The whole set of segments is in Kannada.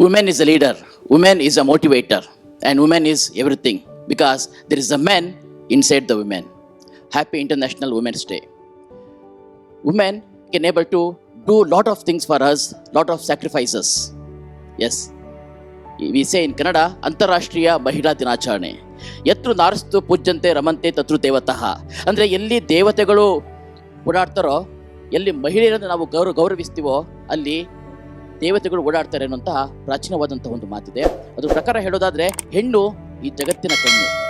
women is a leader, women is a motivator, and women is everything because there is a man inside the women. Happy International Women's Day. Women can able to do lot of things for us, lot of sacrifices. Yes. We say in Kannada ಅಂತಾರಾಷ್ಟ್ರೀಯ ಮಹಿಳಾ ದಿನಾಚರಣೆ ಎತ್ರು ನಾರಸ್ತು ಪೂಜ್ಯಂತೆ ರಮಂತೆ ತತ್ರು ದೇವತಃ ಅಂದರೆ ಎಲ್ಲಿ ದೇವತೆಗಳು ಓಡಾಡ್ತಾರೋ ಎಲ್ಲಿ ಮಹಿಳೆಯರನ್ನು ನಾವು ಗೌರವ ಗೌರವಿಸ್ತೀವೋ ಅಲ್ಲಿ ದೇವತೆಗಳು ಓಡಾಡ್ತಾರೆ ಅನ್ನುವಂತಹ ಪ್ರಾಚೀನವಾದಂತಹ ಒಂದು ಮಾತಿದೆ. ಅದ್ರ ಪ್ರಕಾರ ಹೇಳೋದಾದ್ರೆ ಹೆಣ್ಣು ಈ ಜಗತ್ತಿನ ಕಣ್ಣು.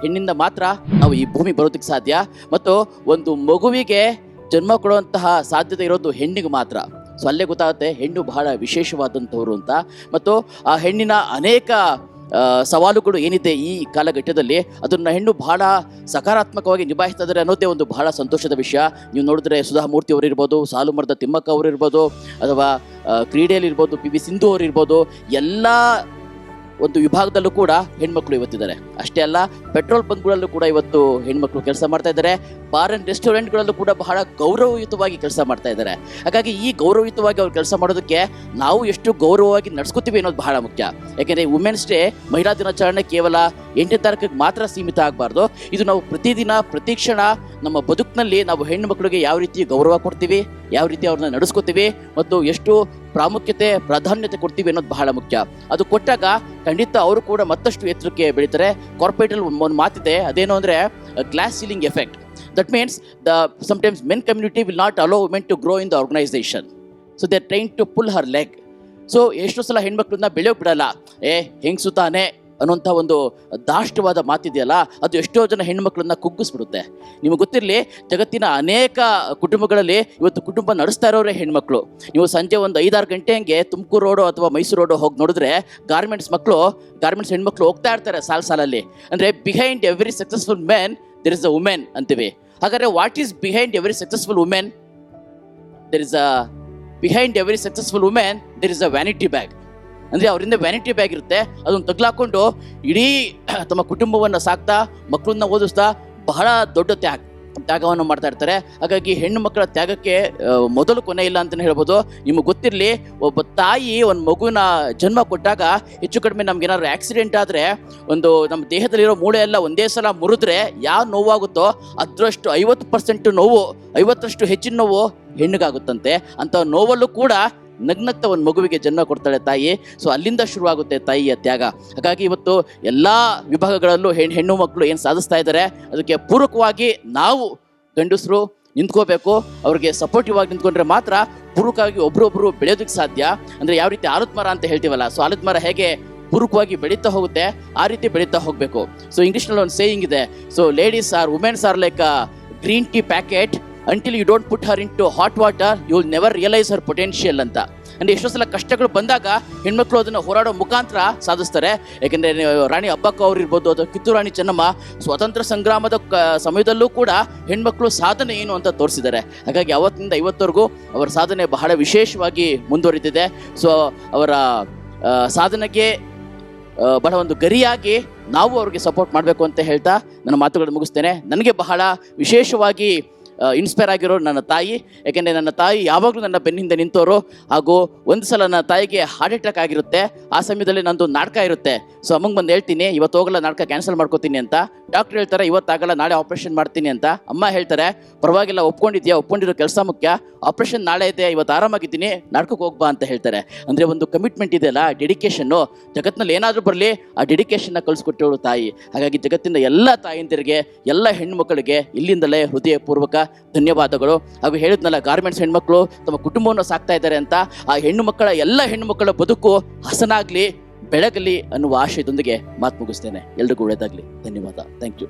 ಹೆಣ್ಣಿಂದ ಮಾತ್ರ ನಾವು ಈ ಭೂಮಿ ಬರೋದಕ್ಕೆ ಸಾಧ್ಯ. ಮತ್ತು ಒಂದು ಮಗುವಿಗೆ ಜನ್ಮ ಕೊಡುವಂತಹ ಸಾಧ್ಯತೆ ಇರೋದು ಹೆಣ್ಣಿಗೆ ಮಾತ್ರ. ಸೊ ಅಲ್ಲೇ ಗೊತ್ತಾಗುತ್ತೆ ಹೆಣ್ಣು ಬಹಳ ವಿಶೇಷವಾದಂಥವ್ರು ಅಂತ. ಮತ್ತು ಆ ಹೆಣ್ಣಿನ ಅನೇಕ ಸವಾಲುಗಳು ಏನಿದೆ ಈ ಕಾಲಘಟ್ಟದಲ್ಲಿ, ಅದನ್ನು ಹೆಣ್ಣು ಬಹಳ ಸಕಾರಾತ್ಮಕವಾಗಿ ನಿಭಾಯಿಸ್ತಾ ಇದ್ದಾರೆ ಅನ್ನೋದೇ ಒಂದು ಬಹಳ ಸಂತೋಷದ ವಿಷಯ. ನೀವು ನೋಡಿದ್ರೆ ಸುಧಾ ಮೂರ್ತಿ ಅವರು ಇರ್ಬೋದು ಸಾಲು ಮರದ ತಿಮ್ಮಕ್ಕ ಅವರು ಇರ್ಬೋದು ಅಥವಾ ಕ್ರೀಡೆಯಲ್ಲಿರ್ಬೋದು, ಪಿ ವಿ ಸಿಂಧು ಅವರು ಇರ್ಬೋದು ಎಲ್ಲ ಒಂದು ವಿಭಾಗದಲ್ಲೂ ಕೂಡ ಹೆಣ್ಮಕ್ಳು ಇವತ್ತಿದ್ದಾರೆ. ಅಷ್ಟೇ ಅಲ್ಲ, ಪೆಟ್ರೋಲ್ ಬಂಕ್ಗಳಲ್ಲೂ ಕೂಡ ಇವತ್ತು ಹೆಣ್ಮಕ್ಳು ಕೆಲಸ ಮಾಡ್ತಾ ಇದ್ದಾರೆ. ಬಾರ್ ಅಂಡ್ ರೆಸ್ಟೋರೆಂಟ್ಗಳಲ್ಲೂ ಕೂಡ ಬಹಳ ಗೌರವಯುತವಾಗಿ ಕೆಲಸ ಮಾಡ್ತಾ ಇದ್ದಾರೆ. ಹಾಗಾಗಿ ಈ ಗೌರವಯುತವಾಗಿ ಅವ್ರು ಕೆಲಸ ಮಾಡೋದಕ್ಕೆ ನಾವು ಎಷ್ಟು ಗೌರವವಾಗಿ ನಡ್ಸ್ಕೊತೀವಿ ಅನ್ನೋದು ಬಹಳ ಮುಖ್ಯ. ಯಾಕೆಂದರೆ ವುಮೆನ್ಸ್ ಡೇ ಮಹಿಳಾ ದಿನಾಚರಣೆ ಕೇವಲ ಎಂಟನೇ ತಾರೀಕಿಗೆ ಮಾತ್ರ ಸೀಮಿತ ಆಗಬಾರ್ದು. ಇದು ನಾವು ಪ್ರತಿದಿನ, ಪ್ರತಿ ಕ್ಷಣ ನಮ್ಮ ಬದುಕಿನಲ್ಲಿ ನಾವು ಹೆಣ್ಣು ಮಕ್ಕಳಿಗೆ ಯಾವ ರೀತಿ ಗೌರವ ಕೊಡ್ತೀವಿ, ಯಾವ ರೀತಿ ಅವ್ರನ್ನ ನಡೆಸ್ಕೊತೀವಿ ಮತ್ತು ಎಷ್ಟು ಪ್ರಾಮುಖ್ಯತೆ, ಪ್ರಾಧಾನ್ಯತೆ ಕೊಡ್ತೀವಿ ಅನ್ನೋದು ಬಹಳ ಮುಖ್ಯ. ಅದು ಕೊಟ್ಟಾಗ ಖಂಡಿತ ಅವರು ಕೂಡ ಮತ್ತಷ್ಟು ಎತ್ತರಕ್ಕೆ ಬೆಳೀತಾರೆ. ಕಾರ್ಪೊರೇಟಲ್ಲಿ ಒಂದು ಮಾತಿದೆ, ಅದೇನು ಅಂದರೆ glass ceiling effect that means the sometimes men community will not allow women to grow in the organisation so they train to pull her leg so ಎಷ್ಟೋ ಸಲ ಹೆಣ್ಮಕ್ಳನ್ನ ಬೆಳೆಯೋಕೆ ಬಿಡಲ್ಲ. ಏ ಹೆಂಗ್ ತಾನೆ? ಅನ್ನೋಂಥ ಒಂದು ದಾಷ್ಟವಾದ ಮಾತಿದೆಯಲ್ಲ, ಅದು ಎಷ್ಟೋ ಜನ ಹೆಣ್ಮಕ್ಳನ್ನ ಕುಗ್ಗಿಸ್ಬಿಡುತ್ತೆ. ನಿಮಗೆ ಗೊತ್ತಿರಲಿ, ಜಗತ್ತಿನ ಅನೇಕ ಕುಟುಂಬಗಳಲ್ಲಿ ಇವತ್ತು ಕುಟುಂಬ ನಡೆಸ್ತಾ ಇರೋರೇ ಹೆಣ್ಮಕ್ಳು. ನೀವು ಸಂಜೆ ಒಂದು ಐದಾರು ಗಂಟೆ ಹಂಗೆ ತುಮಕೂರು ರೋಡು ಅಥವಾ ಮೈಸೂರು ರೋಡು ಹೋಗಿ ನೋಡಿದ್ರೆ ಗಾರ್ಮೆಂಟ್ಸ್ ಮಕ್ಕಳು, ಗಾರ್ಮೆಂಟ್ಸ್ ಹೆಣ್ಮಕ್ಳು ಹೋಗ್ತಾ ಇರ್ತಾರೆ ಸಾಲ್ ಸಾಲಲ್ಲಿ. ಅಂದರೆ behind every successful man there is a women ಅಂತೀವಿ. ಹಾಗಾದರೆ what is behind every successful women there is a behind every successful women there is a vanity bag ಅಂದರೆ ಅವರಿಂದ ವ್ಯಾನಿಟಿ ಬ್ಯಾಗ್ ಇರುತ್ತೆ ಅದನ್ನು ತಗ್ಲಾಕೊಂಡು ಇಡೀ ತಮ್ಮ ಕುಟುಂಬವನ್ನು ಸಾಕ್ತಾ ಮಕ್ಕಳನ್ನ ಓದಿಸ್ತಾ ಬಹಳ ದೊಡ್ಡ ತ್ಯಾಗ, ತ್ಯಾಗವನ್ನು ಮಾಡ್ತಾ ಇರ್ತಾರೆ. ಹಾಗಾಗಿ ಹೆಣ್ಣು ಮಕ್ಕಳ ತ್ಯಾಗಕ್ಕೆ ಮೊದಲು ಕೊನೆ ಇಲ್ಲ ಅಂತಲೇ ಹೇಳ್ಬೋದು. ನಿಮಗೆ ಗೊತ್ತಿರಲಿ, ಒಬ್ಬ ತಾಯಿ ಒಂದು ಮಗುವಿನ ಜನ್ಮ ಕೊಟ್ಟಾಗ ಹೆಚ್ಚು ಕಡಿಮೆ ನಮ್ಗೆ ಏನಾದ್ರು ಆಕ್ಸಿಡೆಂಟ್ ಆದರೆ, ಒಂದು ನಮ್ಮ ದೇಹದಲ್ಲಿರೋ ಮೂಳೆ ಎಲ್ಲ ಒಂದೇ ಸಲ ಮುರಿದ್ರೆ ಯಾವ ನೋವಾಗುತ್ತೋ ಅದರಷ್ಟು ಐವತ್ತು ಪರ್ಸೆಂಟ್ ನೋವು, ಐವತ್ತರಷ್ಟು ಹೆಚ್ಚಿನ ನೋವು ಹೆಣ್ಣಿಗಾಗುತ್ತಂತೆ. ಅಂಥ ನೋವಲ್ಲೂ ಕೂಡ ನಗ್ನಗ್ತ ಒಂದು ಮಗುವಿಗೆ ಜನ್ಮ ಕೊಡ್ತಾಳೆ ತಾಯಿ ಸೊ ಅಲ್ಲಿಂದ ಶುರುವಾಗುತ್ತೆ ತಾಯಿಯ ತ್ಯಾಗ. ಹಾಗಾಗಿ ಇವತ್ತು ಎಲ್ಲ ವಿಭಾಗಗಳಲ್ಲೂ ಹೆಣ್ಣು ಹೆಣ್ಣು ಮಕ್ಕಳು ಏನು ಸಾಧಿಸ್ತಾ ಇದ್ದಾರೆ ಅದಕ್ಕೆ ಪೂರಕವಾಗಿ ನಾವು ಗಂಡಸರು ನಿಂತ್ಕೋಬೇಕು. ಅವ್ರಿಗೆ ಸಪೋರ್ಟಿವ್ ಆಗಿ ನಿಂತ್ಕೊಂಡ್ರೆ ಮಾತ್ರ ಪೂರಕವಾಗಿ ಒಬ್ರೊಬ್ರು ಬೆಳೆಯೋದಕ್ಕೆ ಸಾಧ್ಯ. ಅಂದರೆ ಯಾವ ರೀತಿ ಆಲದ ಅಂತ ಹೇಳ್ತೀವಲ್ಲ ಸೊ ಆಲದ ಹೇಗೆ ಪೂರಕವಾಗಿ ಬೆಳೀತಾ ಹೋಗುತ್ತೆ, ಆ ರೀತಿ ಬೆಳೀತಾ ಹೋಗಬೇಕು. ಸೊ ಇಂಗ್ಲೀಷ್ನಲ್ಲಿ ಒಂದು ಸೇಯಿಂಗ್ ಇದೆ. So ladies or women's are like green tea packet until you don't put her in to hot water you will never realise her potential ಅಂತ. ಅಂದರೆ ಎಷ್ಟೋ ಸಲ ಕಷ್ಟಗಳು ಬಂದಾಗ ಹೆಣ್ಮಕ್ಳು ಅದನ್ನು ಹೋರಾಡೋ ಮುಖಾಂತರ ಸಾಧಿಸ್ತಾರೆ. ಯಾಕೆಂದರೆ ರಾಣಿ ಅಬ್ಬಕ್ಕ ಅವ್ರು ಇರ್ಬೋದು, ಅಥವಾ ಕಿತ್ತೂರು ರಾಣಿ ಚೆನ್ನಮ್ಮ ಸ್ವಾತಂತ್ರ್ಯ ಸಂಗ್ರಾಮದ ಕ ಸಮಯದಲ್ಲೂ ಕೂಡ ಹೆಣ್ಮಕ್ಳು ಸಾಧನೆ ಏನು ಅಂತ ತೋರಿಸಿದ್ದಾರೆ. ಹಾಗಾಗಿ ಅವತ್ತಿಂದ ಇವತ್ತವರೆಗೂ ಅವರ ಸಾಧನೆ ಬಹಳ ವಿಶೇಷವಾಗಿ ಮುಂದುವರಿತಿದೆ ಸೊ ಅವರ ಸಾಧನೆಗೆ ಬಹಳ ಒಂದು ಗರಿಯಾಗಿ ನಾವು ಅವ್ರಿಗೆ ಸಪೋರ್ಟ್ ಮಾಡಬೇಕು ಅಂತ ಹೇಳ್ತಾ ನನ್ನ ಮಾತುಗಳನ್ನು ಮುಗಿಸ್ತೇನೆ. ನನಗೆ ಬಹಳ ವಿಶೇಷವಾಗಿ ಇನ್ಸ್ಪೈರ್ ಆಗಿರೋ ನನ್ನ ತಾಯಿ, ಯಾಕೆಂದರೆ ನನ್ನ ತಾಯಿ ಯಾವಾಗಲೂ ನನ್ನ ಬೆನ್ನಿಂದ ನಿಂತವರು ಹಾಗೂ ಒಂದು ಸಲ ನನ್ನ ತಾಯಿಗೆ ಹಾರ್ಟ್ ಅಟ್ಯಾಕ್ ಆಗಿರುತ್ತೆ. ಆ ಸಮಯದಲ್ಲಿ ನಂದು ನಾಟಕ ಇರುತ್ತೆ. ಸೊ ಅಮ್ಮಂಗೆ ಬಂದು ಹೇಳ್ತೀನಿ, ಇವತ್ತು ಹೋಗಲ್ಲ, ನಾಟಕ ಕ್ಯಾನ್ಸಲ್ ಮಾಡ್ಕೋತೀನಿ ಅಂತ. ಡಾಕ್ಟರ್ ಹೇಳ್ತಾರೆ, ಇವತ್ತಾಗಲ್ಲ, ನಾಳೆ ಆಪರೇಷನ್ ಮಾಡ್ತೀನಿ ಅಂತ. ಅಮ್ಮ ಹೇಳ್ತಾರೆ, ಪರವಾಗಿಲ್ಲ, ಒಪ್ಕೊಂಡಿದ್ಯಾ? ಒಪ್ಕೊಂಡಿರೋ ಕೆಲಸ ಮುಖ್ಯ. ಆಪರೇಷನ್ ನಾಳೆ ಇದೆ, ಇವತ್ತು ಆರಾಮಾಗಿದ್ದೀನಿ ನಾಟಕಕ್ಕೆ ಹೋಗ್ಬಾ ಅಂತ ಹೇಳ್ತಾರೆ. ಅಂದರೆ ಒಂದು ಕಮಿಟ್ಮೆಂಟ್ ಇದೆಯಲ್ಲ ಡೆಡಿಕೇಶನ್ನು ಜಗತ್ತಿನಲ್ಲಿ ಏನಾದರೂ ಬರಲಿ, ಆ ಡೆಡಿಕೇಶನ್ನ ಕಳಿಸ್ಕೊಟ್ಟವಳು ತಾಯಿ. ಹಾಗಾಗಿ ಜಗತ್ತಿನ ಎಲ್ಲ ತಾಯಂದಿರಿಗೆ, ಎಲ್ಲ ಹೆಣ್ಮಕ್ಳಿಗೆ ಇಲ್ಲಿಂದಲೇ ಹೃದಯಪೂರ್ವಕ ಧನ್ಯವಾದಗಳು. ಹಾಗೂ ಹೇಳಿದ್ನಲ್ಲ ಗಾರ್ಮೆಂಟ್ಸ್ ಹೆಣ್ಮಕ್ಳು ತಮ್ಮ ಕುಟುಂಬವನ್ನು ಸಾಕ್ತಾ ಇದ್ದಾರೆ ಅಂತ. ಆ ಹೆಣ್ಣು ಮಕ್ಕಳ ಎಲ್ಲ ಹೆಣ್ಣು ಮಕ್ಕಳ ಬದುಕು ಹಸನಾಗ್ಲಿ ಬೆಳಗಲಿ ಅನ್ನುವ ಆಶಯದೊಂದಿಗೆ ಮಾತು ಮುಗಿಸ್ತೇನೆ. ಎಲ್ರಿಗೂ ಒಳ್ಳೆಯದಾಗಲಿ ಧನ್ಯವಾದ. Thank you